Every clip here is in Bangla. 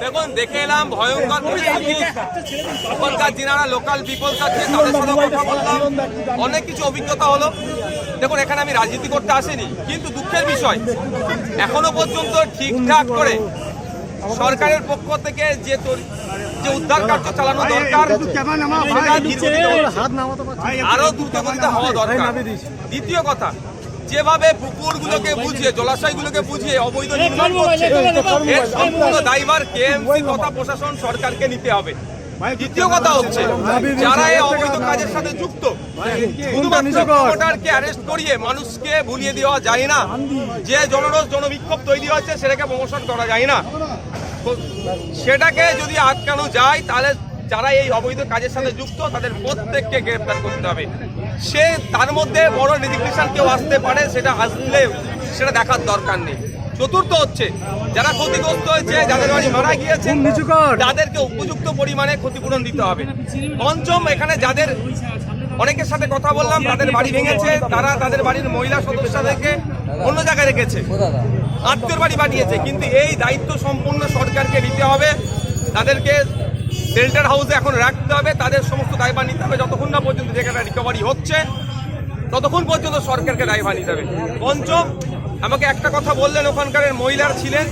দেখুন দেখে এলাম ভয়ঙ্কর পরিস্থিতি। ওখানকার যিনারা লোকাল পিপলস আছে তাদের সাথে কথা বললাম। অনেক কিছু অভিজ্ঞতা হলো। দেখুন এখানে আমি রাজনীতি করতে আসিনি কিন্তু দুঃখের বিষয় এখনও পর্যন্ত ঠিকঠাক করে সরকারের পক্ষ থেকে যে তরি- যে উদ্ধার কার্য চালানো দরকার আরও দ্রুতগতিতে হওয়া দরকার। দ্বিতীয় কথা যেভাবে পুকুরগুলোকে বুঝিয়ে জলাশয়গুলোকে বুঝিয়ে অবৈধ নির্মাণ করছে এর সম্পূর্ণ দায়ভার কেএমসি তথা প্রশাসন সরকারকে নিতে হবে। দ্বিতীয় কথা হচ্ছে যারা এই অবৈধ কাজের সাথে যুক্ত ভোটারকে অ্যারেস্ট করিয়ে মানুষকে ভুলিয়ে দেওয়া যায় না। যে জনরোষ জনবিক্ষোভ তৈরি হয়েছে সেটাকে প্রমোশন করা যায় না। সেটাকে যদি আটকানো যায় তাহলে যারা এই অবৈধ কাজের সাথে যুক্ত তাদের প্রত্যেককে গ্রেফতার করতে হবে। সে তার মধ্যে বড় রেজিগনেশন কেউ আসতে পারে সেটা আসলে সেটা দেখার দরকার নেই। চতুর্থ হচ্ছে যারা ক্ষতিগ্রস্ত হয়েছে যাদের বাড়ি মারা গিয়েছে তাদেরকে উপযুক্ত পরিমাণে ক্ষতিপূরণ দিতে হবে। পঞ্চম এখানে যাদের অনেকের সাথে কথা বললাম তাদের বাড়ি ভেঙেছে তারা তাদের বাড়ির মহিলা সদস্যদেরকে অন্য জায়গায় রেখেছে। আত্মীয় বাড়ি পাঠিয়েছে কিন্তু এই দায়িত্ব সম্পূর্ণ সরকারকে নিতে হবে। তাদেরকে শেল্টার হাউসে এখন রাখতে হবে তাদের সমস্ত দায়ভার নিতে হবে। যতক্ষণ না পর্যন্ত যেখানে রিকভারি হচ্ছে ততক্ষণ পর্যন্ত সরকারকে দায়ভার নিতে হবে। পঞ্চম আমাকে একটা কথা বললেন ওখানকার মহিলার ছিলেন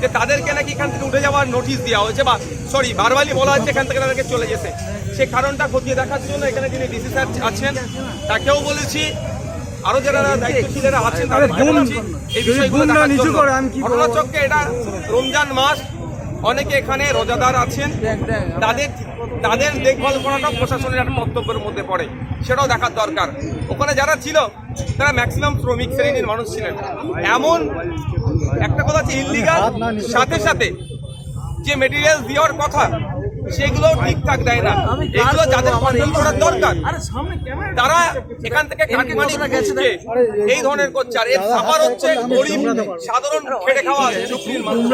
যে তাদেরকে নাকি এখান থেকে উঠে যাওয়ার নোটিশ দেওয়া হয়েছে বা সরি বারবারই বলা হচ্ছে এখান থেকে তাদেরকে চলে যেতে। সে কারণটা খতিয়ে দেখার জন্য এখানে যিনি ডিসি স্যার আছেন তাকেও বলেছি আরও যারা দায়িত্বশীলেরা আছেন বলেছি এই বিষয়গুলো ঘটনাচক্রে এটা রমজান মাস অনেকে এখানে রোজাদার আছেন। তাদের তাদের দেখভাল করাটা প্রশাসনের একটা মন্তব্যের মধ্যে পড়ে। সেটাও দেখার দরকার। ওখানে যারা ছিল তারা ম্যাক্সিমাম শ্রমিক শ্রেণির মানুষ ছিলেন। এমন একটা কথা আছে ইলিগাল সাথে সাথে যে মেটেরিয়াল দেওয়ার কথা সেগুলো ঠিকঠাক দেয় না। এগুলো যাদের কন্ট্রোল করার দরকার তারা এখান থেকে কাটমানি ঘুষকে এই ধরনের করছে আর এর সাফার হচ্ছে গরিব সাধারণ খেটে খাওয়া চুক্তির মানুষ।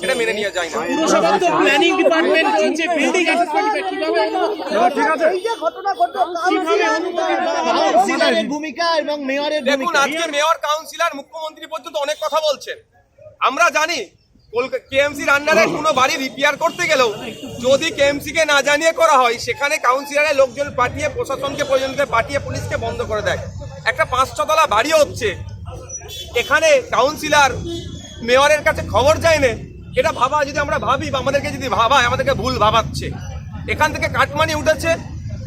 সেটা মেনে নিয়ে যায় না। পুরসভার তো প্ল্যানিং ডিপার্টমেন্ট রয়েছে বিল্ডিং অ্যাসেসমেন্ট কীভাবে এই যে ঘটনা ঘটলো কীভাবে অনুমতি দেওয়া ভূমিকা এবং মেয়রের দেখুন আজকে মেয়র কাউন্সিলর মুখ্যমন্ত্রী পর্যন্ত অনেক কথা বলছেন। আমরা জানি কেএমসির আন্ডারে কোনো বাড়ি রিপেয়ার করতে গেলেও যদি কেএমসি কে না জানিয়ে করা হয়, সেখানে কাউন্সিলরের লোকজন পাঠিয়ে প্রশাসনকে প্রয়োজনকে পাঠিয়ে পুলিশকে বন্ধ করে দেয়। একটা পাঁচ ছতলা বাড়ি হচ্ছে। এখানে কাউন্সিলর মেয়রের কাছে খবর যায় না। এটা ভাবা, যদি আমরা ভাবি বা আমাদেরকে যদি ভাবায়, আমাদেরকে ভুল ভাবাচ্ছে। এখান থেকে কাটমানি উঠেছে।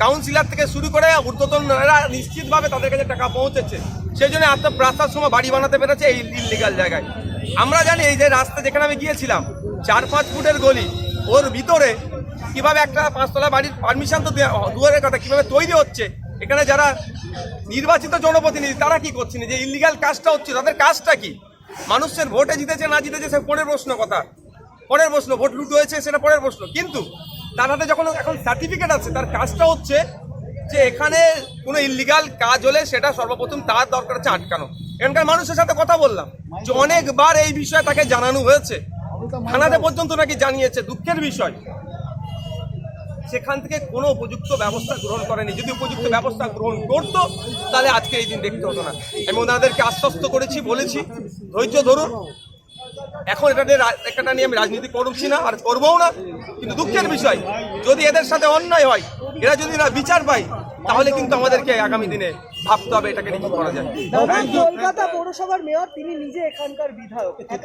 কাউন্সিলর থেকে শুরু করে ঊর্ধ্বতনরা নিশ্চিতভাবে তাদের কাছে টাকা পৌঁছেছে। সেই জন্য এত রাস্তার সময় বাড়ি বানাতে পেরেছে এই ইলিগাল জায়গায়। আমরা জানি এই যে রাস্তা যেখানে আমি গিয়েছিলাম, চার পাঁচ ফুটের গলি, ওর ভিতরে কীভাবে একটা পাঁচতলা বাড়ির পারমিশন তো দুয়ারের কথা, কীভাবে তৈরি হচ্ছে, এখানে যারা নির্বাচিত জনপ্রতিনিধি, তারা কি করছেন যে ইলিগাল কাজটা হচ্ছে, তাদের কাজটা কি? মানুষের ভোটে জিতেছে, না জিতেছে, সে পরের প্রশ্ন কথা। পরের প্রশ্ন, ভোট লুট হয়েছে, সেটা পরের প্রশ্ন। কিন্তু তার হাতে যখন এখন সার্টিফিকেট আছে, তার কাজটা হচ্ছে যে এখানে কোনো ইলিগাল কাজ হলে সেটা সর্বপ্রথম তার দরকার হচ্ছে আটকানো। এখানকার মানুষের সাথে কথা বললাম যে অনেকবার এই বিষয়ে তাকে জানানো হয়েছে। থানাতে পর্যন্ত নাকি জানিয়েছে, দুঃখের বিষয়। সেখান থেকে কোনো উপযুক্ত ব্যবস্থা গ্রহণ করেনি। যদি উপযুক্ত ব্যবস্থা গ্রহণ করতো, তাহলে আজকে এই দিন দেখতে হতো না। আমি ওনাদেরকে আশ্বস্ত করেছি, বলেছি, ধৈর্য ধরুন। এখন এটা নিয়ে একটা নিয়ে আমি রাজনীতি করছি না, আর করবও না। কিন্তু দুঃখের বিষয়, যদি এদের সাথে অন্যায় হয়, এরা যদি না বিচার পায় তাহলে কিন্তু আমাদেরকে আগামী দিনে ভাবতে হবে এটাকে নিয়ে করা যায়। কলকাতা পৌরসভার মেয়র, তিনি নিজে এখানকার বিধায়ক।